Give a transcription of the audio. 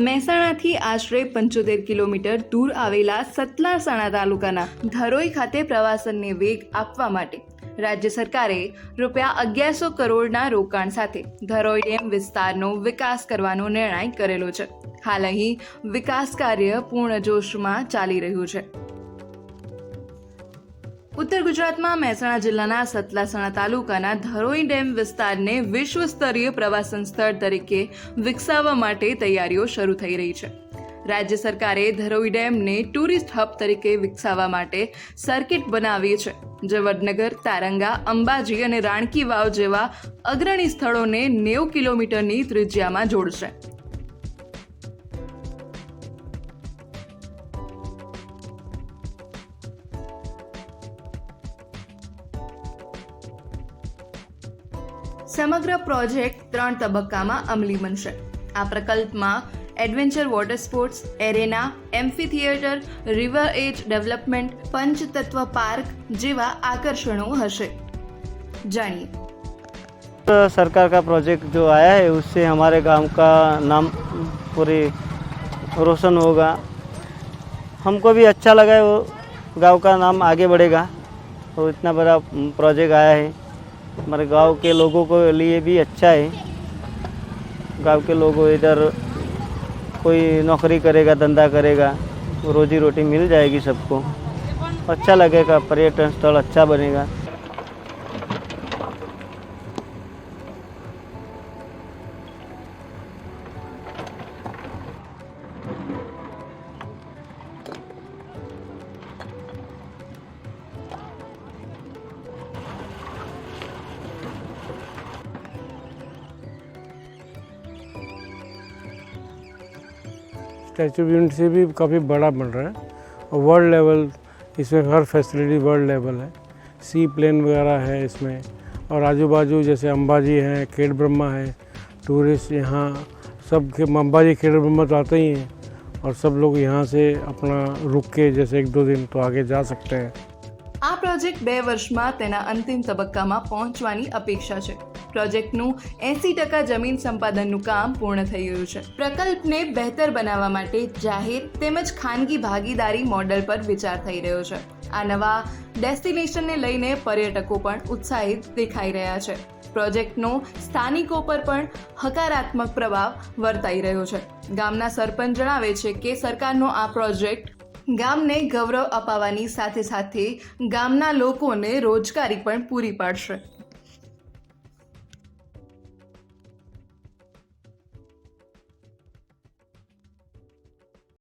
મહેસાણાથી આશરે પંચોતેર કિલોમીટર દૂર આવેલા સતલાસણા તાલુકાના ધરોઈ ખાતે પ્રવાસનને વેગ આપવા માટે રાજ્ય સરકારે રૂપિયા અગિયારસો કરોડના રોકાણ સાથે ધરોઈ ડેમ વિસ્તારનો વિકાસ કરવાનો નિર્ણય કરેલો છે. હાલ અહીં વિકાસ કાર્ય પૂર્ણ જોશમાં ચાલી રહ્યું છે. ઉત્તર ગુજરાતમાં મહેસાણા જિલ્લાના સતલાસણા તાલુકાના ધરોઈ ડેમ વિસ્તારને વિશ્વ સ્તરીય પ્રવાસન સ્થળ તરીકે વિકસાવવા માટે તૈયારીઓ શરૂ થઈ રહી છે. રાજ્ય સરકારે ધરોઈ ડેમને ટુરિસ્ટ હબ તરીકે વિકસાવવા માટે સર્કિટ બનાવી છે. જે વડનગર તારંગા, અંબાજી અને રાણકી વાવ જેવા અગ્રણી સ્થળોને નેવું કિલોમીટરની ત્રિજ્યામાં જોડશે. સમગ્ર પ્રોજેક્ટ ત્રણ તબક્કામાં અમલી બનશે આ પ્રકલ્પમાં adventure water sports arena amphitheatre river edge development Panchtatva park જેવા આકર્ષણો હશે જાણીએ सरकार का प्रोजेक्ट जो आया है उससे हमारे गांव का नाम पूरे रोशन होगा हमको भी अच्छा लगा है वो गांव का नाम आगे बढ़ेगा और इतना बड़ा प्रोजेक्ट आया है हमारे गाँव के लोगों के लिए भी अच्छा है। गाँव के लोगों इधर कोई नौकरी करेगा, धंधा करेगा, रोजी रोटी मिल जाएगी सबको। अच्छा लगेगा, पर्यटन स्थल अच्छा बनेगा। स्टैचू ऑफ यूनिटी से भी काफ़ी बड़ा बन रहा है और वर्ल्ड लेवल इसमें हर फैसिलिटी वर्ल्ड लेवल है सी प्लेन वगैरह है इसमें और आजू बाजू जैसे अंबाजी है खेड़ ब्रह्मा है टूरिस्ट यहाँ सब के अंबाजी खेड़ ब्रह्मा तो आते ही हैं और सब लोग यहाँ से अपना रुक के जैसे एक दो दिन तो आगे जा सकते हैं આ પ્રોજેક્ટ બે વર્ષમાં તેના અંતિમ તબક્કામાં પહોંચવાની અપેક્ષા છે પ્રોજેક્ટનું એસી ટકા જમીન સંપાદનનું કામ પૂર્ણ થઈ ગયું છે. પ્રકલ્પને બહેતર બનાવવા માટે જાહેર તેમજ ખાનગી ભાગીદારી મોડલ પર વિચાર થઈ રહ્યો છે. આ નવા ડેસ્ટિનેશનને લઈને પર્યટકો પણ ઉત્સાહિત દેખાઈ રહ્યા છે. પ્રોજેક્ટનો સ્થાનિકો પર પણ હકારાત્મક પ્રભાવ વર્તાઈ રહ્યો છે. ગામના સરપંચ જણાવે છે કે સરકારનો આ પ્રોજેક્ટ ગામને ગૌરવ અપાવવાની સાથે સાથે ગામના લોકોને રોજગારી પણ પૂરી પાડશે.